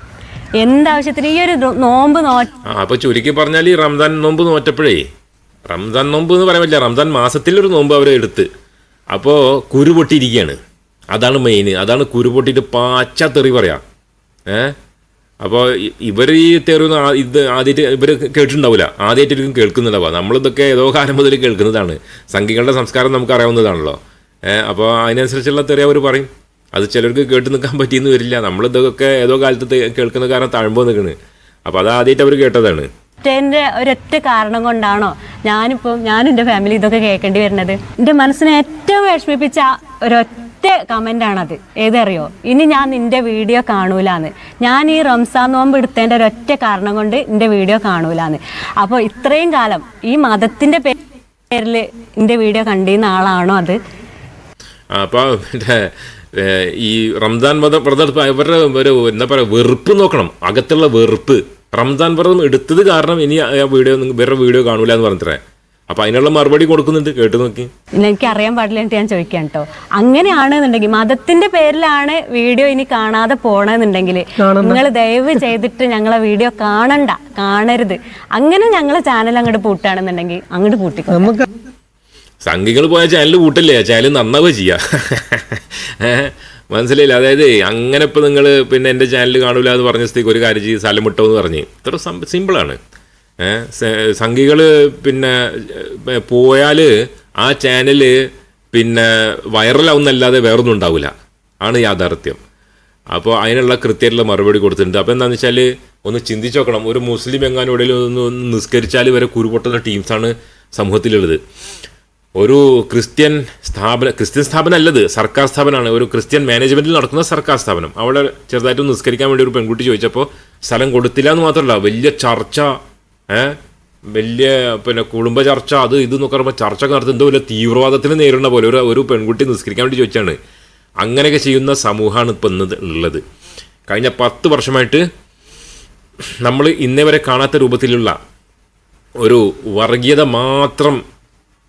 S2: എന്താവശ്യത്തിന് ഈ ഒരു നോമ്പ് നോ
S1: അപ്പൊ ചുരുക്കി പറഞ്ഞാൽ ഈ റംസാൻ നോമ്പ് നോറ്റപ്പോഴേ റംസാൻ നോമ്പ് എന്ന് പറയാൻ പറ്റില്ല. റംസാൻ മാസത്തിൽ ഒരു നോമ്പ് അവരെ എടുത്ത്. അപ്പോൾ കുരു പൊട്ടിയിരിക്കുകയാണ് അതാണ് മെയിൻ അതാണ് കുരു പൊട്ടിയിട്ട് പാച്ച തെറി പറയാം. ഏ? അപ്പോൾ ഇവർ ഈ തെറി ഇത് ആദ്യമായിട്ട് ഇവർ കേട്ടിട്ടുണ്ടാവില്ല ആദ്യമായിട്ടായിരിക്കും കേൾക്കുന്നുണ്ടാവുക നമ്മളിതൊക്കെ ഏതോ കാലം മുതൽ കേൾക്കുന്നതാണ്. സംഘികളുടെ സംസ്കാരം നമുക്ക് അറിയാവുന്നതാണല്ലോ. അപ്പോൾ അതിനനുസരിച്ചുള്ള തെറി അവർ പറയും. അത് ചിലർക്ക് കേട്ട് നിൽക്കാൻ പറ്റിയെന്ന് വരില്ല. നമ്മളിതൊക്കെ ഏതോ കാലത്ത് കേൾക്കുന്ന കാരണം താഴ്മ്പോൾ നിൽക്കുന്നത് അപ്പോൾ അത് ആദ്യമായിട്ട് അവർ കേട്ടതാണ്.
S2: ഒറ്റേന്റെ ഒരൊറ്റ കാരണം കൊണ്ടാണോ ഞാനിപ്പോൾ ഞാനും എന്റെ ഫാമിലി ഇതൊക്കെ കേൾക്കേണ്ടി വരുന്നത്. എന്റെ മനസ്സിനെ ഏറ്റവും വിഷമിപ്പിച്ച ഒരൊറ്റ കമന്റാണത് ഏതറിയോ? ഇനി ഞാൻ നിന്റെ വീഡിയോ കാണൂലാന്ന്. ഞാൻ ഈ റംസാൻ നോമ്പ് എടുത്തതിന്റെ ഒരൊറ്റ കാരണം കൊണ്ട് എന്റെ വീഡിയോ കാണൂലാന്ന്. അപ്പോൾ ഇത്രയും കാലം ഈ മതത്തിന്റെ പേരിൽ എന്റെ വീഡിയോ കണ്ടിരുന്ന ആളാണോ അത്?
S1: അപ്പോൾ ഈ റംസാൻ മതം വ്രതം ഇവരുടെ ഒരു എന്താ പറയുക വെറുപ്പ് നോക്കണം. അകത്തുള്ള വെറുപ്പ്. റംസാൻ വ്രതം എടുത്തത് കാരണം ഇനി ആ വീഡിയോ വേറെ വീഡിയോ കാണൂല എന്ന് പറഞ്ഞിട്ടേ അപ്പോൾ അതിനുള്ള മറുപടി കൊടുക്കുന്നുണ്ട്. കേട്ടു നോക്കി.
S2: എനിക്ക് അറിയാൻ പാടില്ല എന്നിട്ട് ഞാൻ ചോദിക്കാം കേട്ടോ. അങ്ങനെയാണെന്നുണ്ടെങ്കിൽ മതത്തിന്റെ പേരിലാണ് വീഡിയോ ഇനി കാണാതെ പോണെന്നുണ്ടെങ്കിൽ നിങ്ങൾ ദയവ് ചെയ്തിട്ട് ഞങ്ങളെ വീഡിയോ കാണണ്ട കാണരുത്. അങ്ങനെ ഞങ്ങളെ ചാനൽ അങ്ങോട്ട് പൂട്ടുകയാണെന്നുണ്ടെങ്കിൽ അങ്ങോട്ട് പൂട്ടിക്കോ.
S3: നമുക്ക്
S1: സംഘികൾ പോയ ചാനൽ കൂട്ടല്ലേ ചാനൽ നന്നാവുക ചെയ്യാ. മനസ്സിലായില്ല? അതായത് അങ്ങനെ ഇപ്പം നിങ്ങൾ പിന്നെ എന്റെ ചാനൽ കാണൂല എന്ന് പറഞ്ഞ സ്ഥിതിക്ക് ഒരു കാര്യം ചെയ്ത് സ്ഥലം വിട്ടോ എന്ന് പറഞ്ഞ്. ഇത്ര സിമ്പിളാണ് സംഘികൾ പിന്നെ പോയാൽ ആ ചാനൽ പിന്നെ വൈറലാവുന്നല്ലാതെ വേറൊന്നും ഉണ്ടാവില്ല ആണ് യാഥാർത്ഥ്യം. അപ്പോൾ അതിനുള്ള കൃത്യമായിട്ടുള്ള മറുപടി കൊടുത്തിട്ടുണ്ട്. അപ്പോൾ എന്താണെന്ന് വെച്ചാൽ ഒന്ന് ചിന്തിച്ച് നോക്കണം. ഒരു മുസ്ലിം എങ്ങാനോടെങ്കിലും ഒന്ന് നിസ്കരിച്ചാൽ വരെ കുരുപൊട്ടുന്ന ടീംസാണ് സമൂഹത്തിലുള്ളത്. ഒരു ക്രിസ്ത്യൻ സ്ഥാപന ക്രിസ്ത്യൻ സ്ഥാപനം അല്ലത് സർക്കാർ സ്ഥാപനമാണ്. ഒരു ക്രിസ്ത്യൻ മാനേജ്മെന്റിൽ നടക്കുന്ന സർക്കാർ സ്ഥാപനം. അവിടെ ചെറുതായിട്ട് നിസ്കരിക്കാൻ വേണ്ടി ഒരു പെൺകുട്ടി ചോദിച്ചപ്പോൾ സ്ഥലം കൊടുത്തില്ല എന്ന് മാത്രമല്ല വലിയ ചർച്ച വലിയ പിന്നെ കുടുംബ ചർച്ച അത് ഇത് എന്നൊക്കെ പറയുമ്പോൾ ചർച്ച നടത്തുന്നത് വലിയ തീവ്രവാദത്തിന് നേരിടുന്ന പോലെ ഒരു ഒരു പെൺകുട്ടി നിസ്കരിക്കാൻ വേണ്ടി ചോദിച്ചാണ്. അങ്ങനെയൊക്കെ ചെയ്യുന്ന സമൂഹമാണ് ഇപ്പം ഇന്ന് ഉള്ളത്. കഴിഞ്ഞ പത്ത് വർഷമായിട്ട് നമ്മൾ ഇന്നേ വരെ കാണാത്ത രൂപത്തിലുള്ള ഒരു വർഗീയത മാത്രം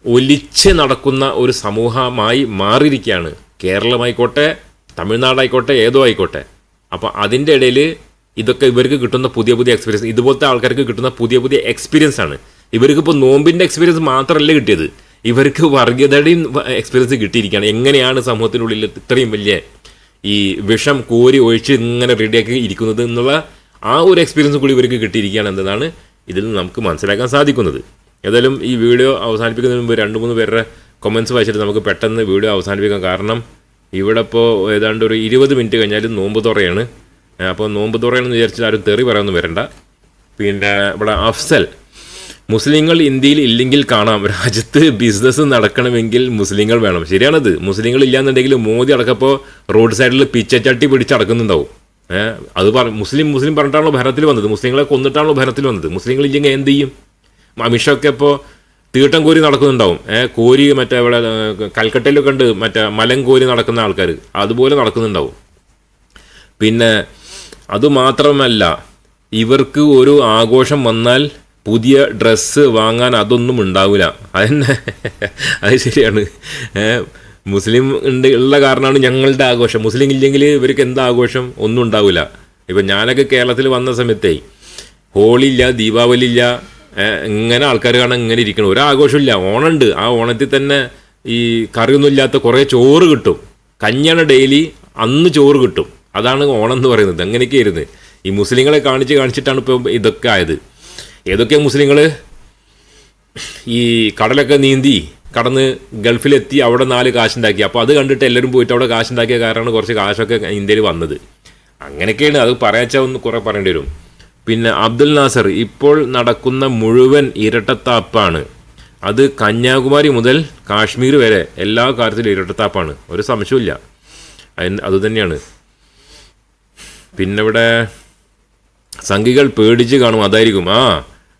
S1: ഒലിച്ച് നടക്കുന്ന ഒരു സമൂഹമായി മാറിയിരിക്കുകയാണ്. കേരളമായിക്കോട്ടെ തമിഴ്നാടായിക്കോട്ടെ ഏതോ ആയിക്കോട്ടെ. അപ്പോൾ അതിന്റെ ഇടയിൽ ഇതൊക്കെ ഇവർക്ക് കിട്ടുന്ന പുതിയ പുതിയ എക്സ്പീരിയൻസ് ഇതുപോലത്തെ ആൾക്കാർക്ക് കിട്ടുന്ന പുതിയ പുതിയ എക്സ്പീരിയൻസ് ആണ്. ഇവർക്ക് ഇപ്പോൾ നോമ്പിന്റെ എക്സ്പീരിയൻസ് മാത്രമല്ല കിട്ടിയത്? ഇവർക്ക് വർഗീയതയുടെയും എക്സ്പീരിയൻസ് കിട്ടിയിരിക്കുകയാണ്. എങ്ങനെയാണ് സമൂഹത്തിനുള്ളിൽ ഇത്രയും വലിയ ഈ വിഷം കോരി ഒഴിച്ച് ഇങ്ങനെ റെഡിയാക്കി ഇരിക്കുന്നത് എന്നുള്ള ആ ഒരു എക്സ്പീരിയൻസ് കൂടി ഇവർക്ക് കിട്ടിയിരിക്കുകയാണ് എന്നതാണ് ഇതിൽ നിന്ന് നമുക്ക് മനസ്സിലാക്കാൻ സാധിക്കുന്നത്. ഏതായാലും ഈ വീഡിയോ അവസാനിപ്പിക്കുന്നതിന് മുമ്പ് രണ്ട് മൂന്ന് പേരുടെ കൊമൻസ് വായിച്ചിട്ട് നമുക്ക് പെട്ടെന്ന് വീഡിയോ അവസാനിപ്പിക്കാം. കാരണം ഇവിടെ ഇപ്പോൾ ഏതാണ്ട് ഒരു ഇരുപത് മിനിറ്റ് കഴിഞ്ഞാൽ നോമ്പ് തുറയാണ്. അപ്പോൾ നോമ്പ് തുറയാണെന്ന് വിചാരിച്ചാൽ ആരും തെറി പറയാനൊന്നും വരണ്ട. പിന്നെ ഇവിടെ അഫ്സൽ മുസ്ലിങ്ങൾ ഇന്ത്യയിൽ ഇല്ലെങ്കിൽ കാണാം. രാജ്യത്ത് ബിസിനസ് നടക്കണമെങ്കിൽ മുസ്ലിങ്ങൾ വേണം. ശരിയാണത്. മുസ്ലിങ്ങൾ ഇല്ലാന്നുണ്ടെങ്കിൽ മോദി അടക്കപ്പോൾ റോഡ് സൈഡിൽ പിച്ചച്ചട്ടി പിടിച്ച് അടക്കുന്നുണ്ടാവും അത് പറ മുസ്ലിം മുസ്ലിം പറഞ്ഞിട്ടാണല്ലോ ഭരണത്തിൽ വന്നത്. മുസ്ലിങ്ങളെ കൊന്നിട്ടാണോ ഭരണത്തിൽ വന്നത്. മുസ്ലിങ്ങൾ ഇല്ലെങ്കിൽ എന്ത് ചെയ്യും? അമിഷൊക്കെ ഇപ്പോൾ തീട്ടം കോരി നടക്കുന്നുണ്ടാവും. കോരി മറ്റേ ഇവിടെ കൽക്കട്ടയിലൊക്കെ ഉണ്ട്. മറ്റേ മലം കോരി നടക്കുന്ന ആൾക്കാർ അതുപോലെ നടക്കുന്നുണ്ടാവും. പിന്നെ അതുമാത്രമല്ല ഇവർക്ക് ഒരു ആഘോഷം വന്നാൽ പുതിയ ഡ്രസ്സ് വാങ്ങാൻ അതൊന്നും ഉണ്ടാവില്ല. അതന്നെ. അത് ശരിയാണ്. മുസ്ലിം ഉണ്ട് ഉള്ള കാരണമാണ് ഞങ്ങളുടെ ആഘോഷം. മുസ്ലിം ഇല്ലെങ്കിൽ ഇവർക്ക് എന്താ ആഘോഷം? ഒന്നും ഉണ്ടാവില്ല. ഇപ്പം ഞാനൊക്കെ കേരളത്തിൽ വന്ന സമയത്തേ ഹോളി ഇല്ല ദീപാവലി ഇല്ല ഇങ്ങനെ ആൾക്കാർ കാണാൻ ഇങ്ങനെ ഇരിക്കണം. ഒരു ഇല്ല. ഓണമുണ്ട് ആ ഓണത്തിൽ തന്നെ ഈ കറിയൊന്നും ഇല്ലാത്ത കുറേ ചോറ് കിട്ടും. കഞ്ഞാണ് ഡെയിലി അന്ന് ചോറ് കിട്ടും. അതാണ് ഓണം എന്ന് പറയുന്നത്. അങ്ങനെയൊക്കെയായിരുന്നു ഈ മുസ്ലിങ്ങളെ കാണിച്ച് കാണിച്ചിട്ടാണ് ഇപ്പോൾ ഇതൊക്കെ ആയത്. ഏതൊക്കെ മുസ്ലിങ്ങൾ ഈ കടലൊക്കെ നീന്തി കടന്ന് ഗൾഫിലെത്തി അവിടെ നാല് കാശുണ്ടാക്കി. അപ്പോൾ അത് കണ്ടിട്ട് എല്ലാവരും പോയിട്ട് അവിടെ കാശുണ്ടാക്കിയ കാരണമാണ് കുറച്ച് കാശൊക്കെ ഇന്ത്യയിൽ വന്നത്. അങ്ങനെയൊക്കെയാണ് അത് പറയാച്ചാൽ ഒന്ന് കുറേ പറയേണ്ടി വരും. പിന്നെ അബ്ദുൽ നാസർ ഇപ്പോൾ നടക്കുന്ന മുഴുവൻ ഇരട്ടത്താപ്പാണ്. അത് കന്യാകുമാരി മുതൽ കാശ്മീർ വരെ എല്ലാ കാര്യത്തിലും ഇരട്ടത്താപ്പാണ്. ഒരു സംശയമില്ല അതുതന്നെയാണ് പിന്നെ ഇവിടെ സംഘികൾ പേടിച്ച് കാണും. അതായിരിക്കും. ആ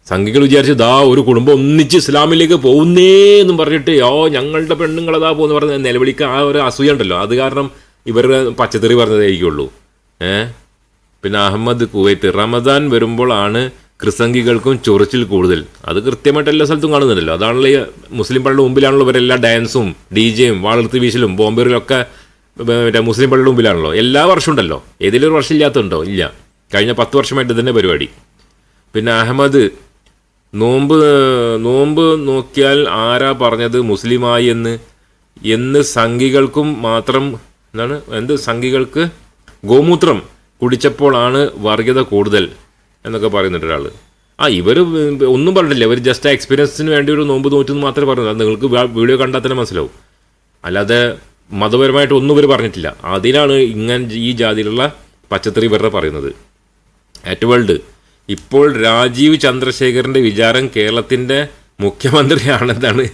S1: സംഘികൾ വിചാരിച്ചു ദാ ഒരു കുടുംബം ഒന്നിച്ച് ഇസ്ലാമിലേക്ക് പോകുന്നേ എന്നും പറഞ്ഞിട്ട് ഓ ഞങ്ങളുടെ പെണ്ണുങ്ങളതാ പോകുന്ന പറഞ്ഞ നിലവിളിക്ക് ആ ഒരു അസൂയ ഉണ്ടല്ലോ. അത് കാരണം ഇവരുടെ പച്ചത്തെറി പറഞ്ഞതായിരിക്കുള്ളൂ ഏ? പിന്നെ അഹമ്മദ് കുവൈത്ത് റമദാൻ വരുമ്പോൾ ആണ് ക്രിസംഗികൾക്കും ചൊറിച്ചിൽ കൂടുതൽ. അത് കൃത്യമായിട്ട് എല്ലാ സ്ഥലത്തും കാണുന്നുണ്ടല്ലോ. അതാണല്ലോ ഈ മുസ്ലിം പള്ളിയുടെ മുമ്പിലാണല്ലോ ഇവരെല്ലാ ഡാൻസും ഡി ജെയും വാളർത്തി വീശലും ബോംബേറിലൊക്കെ മറ്റേ മുസ്ലിം പള്ളിയുടെ മുമ്പിലാണല്ലോ. എല്ലാ വർഷവും ഉണ്ടല്ലോ. ഏതെങ്കിലും ഒരു വർഷം ഇല്ലാത്തതുണ്ടോ? ഇല്ല. കഴിഞ്ഞ പത്ത് വർഷമായിട്ട് ഇതിന്റെ പരിപാടി. പിന്നെ അഹമ്മദ് നോമ്പ് നോമ്പ് നോക്കിയാൽ ആരാ പറഞ്ഞത് മുസ്ലിമായി എന്ന്? എന്ന് സംഘികൾക്കും മാത്രം എന്താണ്? എന്ത് സംഘികൾക്ക്? ഗോമൂത്രം കുടിച്ചപ്പോഴാണ് വർഗീയത കൂടുതൽ എന്നൊക്കെ പറയുന്നുണ്ട് ഒരാൾ ആ ഇവർ ഒന്നും പറഞ്ഞില്ല ഇവർ ജസ്റ്റ് എക്സ്പീരിയൻസിന് വേണ്ടി ഒരു നോമ്പ് നോറ്റെന്ന് മാത്രമേ പറഞ്ഞു നിങ്ങൾക്ക് വീഡിയോ കണ്ടാൽ തന്നെ മനസ്സിലാവും. അല്ലാതെ മതപരമായിട്ട് ഒന്നും ഇവർ പറഞ്ഞിട്ടില്ല. അതിനാണ് ഇങ്ങനെ ഈ ജാതിയിലുള്ള പച്ചത്തറി ഇവരുടെ പറയുന്നത്. അറ്റ് വേൾഡ് ഇപ്പോൾ രാജീവ് ചന്ദ്രശേഖരന്റെ വിചാരം കേരളത്തിന്റെ മുഖ്യമന്ത്രിയാണെന്നാണ്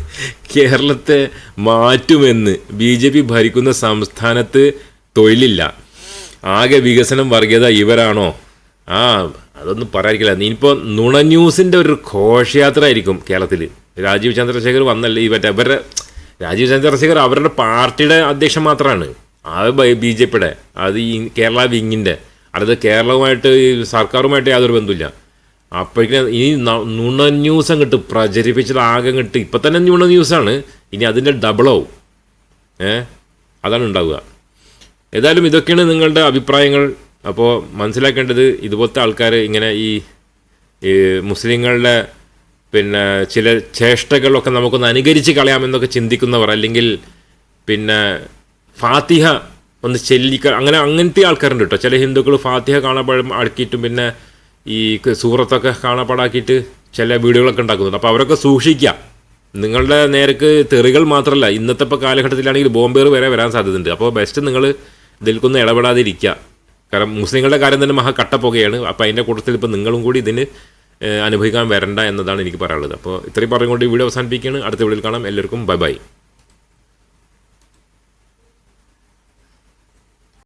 S1: കേരളത്തെ മാറ്റുമെന്ന് ബി ജെ പി ഭരിക്കുന്ന സംസ്ഥാനത്ത് തൊഴിലില്ല. ആകെ വികസനം വർഗീയത ഇവരാണോ? ആ അതൊന്നും പറയാതിരിക്കില്ല ഇനിയിപ്പോൾ നുണ ന്യൂസിന്റെ ഒരു ഘോഷയാത്ര ആയിരിക്കും കേരളത്തിൽ രാജീവ് ചന്ദ്രശേഖർ വന്നല്ലേ ഈ മറ്റേ അവരുടെ രാജീവ് ചന്ദ്രശേഖർ അവരുടെ പാർട്ടിയുടെ അധ്യക്ഷൻ മാത്രമാണ് ആ ബി ജെ പിയുടെ. അത് ഈ കേരള വിങ്ങിന്റെ അടുത്ത് കേരളവുമായിട്ട് സർക്കാരുമായിട്ട് യാതൊരു ബന്ധമില്ല അപ്പോഴേക്കും ഈ ന- നുണ ന്യൂസ് അങ്ങോട്ട് പ്രചരിപ്പിച്ചത് ആകെ അങ്ങോട്ട് ഇപ്പം തന്നെ നുണ ന്യൂസാണ്. ഇനി അതിന്റെ ഡബിളാവും ഏ? അതാണ് ഉണ്ടാവുക. ഏതായാലും ഇതൊക്കെയാണ് നിങ്ങളുടെ അഭിപ്രായങ്ങൾ. അപ്പോൾ മനസ്സിലാക്കേണ്ടത് ഇതുപോലത്തെ ആൾക്കാർ ഇങ്ങനെ ഈ മുസ്ലിങ്ങളുടെ പിന്നെ ചില ചേഷ്ടകളൊക്കെ നമുക്കൊന്ന് അനുകരിച്ച് കളയാമെന്നൊക്കെ ചിന്തിക്കുന്നവർ അല്ലെങ്കിൽ പിന്നെ ഫാത്തിഹ ഒന്ന് ചെല്ലിക്ക അങ്ങനെ അങ്ങനത്തെ ആൾക്കാരുണ്ട് കേട്ടോ. ചില ഹിന്ദുക്കൾ ഫാത്തിഹ കാണപ്പെടും അടുക്കിയിട്ടും പിന്നെ ഈ സൂറത്തൊക്കെ കാണാപ്പാടാക്കിയിട്ട് ചില വീടുകളൊക്കെ ഉണ്ടാക്കുന്നുണ്ട്. അപ്പോൾ അവരൊക്കെ സൂക്ഷിക്കുക. നിങ്ങളുടെ നേരക്ക് തെറികൾ മാത്രമല്ല ഇന്നത്തെ ഇപ്പോൾ കാലഘട്ടത്തിലാണെങ്കിൽ ബോംബേർ വരെ വരാൻ സാധ്യതയുണ്ട്. അപ്പോൾ ബെസ്റ്റ് നിങ്ങൾ ഇതിൽക്കൊന്നും ഇടപെടാതിരിക്കുക. കാരണം മുസ്ലിങ്ങളുടെ കാര്യം തന്നെ മഹാ കട്ടപ്പുകയാണ് അപ്പോൾ അതിന്റെ കൂട്ടത്തിൽ ഇപ്പോൾ നിങ്ങളും കൂടി ഇതിന് അനുഭവിക്കാൻ വരണ്ട എന്നതാണ് എനിക്ക് പറയാനുള്ളത്. അപ്പോൾ ഇത്രയും പറഞ്ഞുകൊണ്ട് ഈ വീഡിയോ അവസാനിപ്പിക്കുകയാണ്. അടുത്ത വീഡിയോയിൽ കാണാം. എല്ലാവർക്കും ബൈ ബൈ.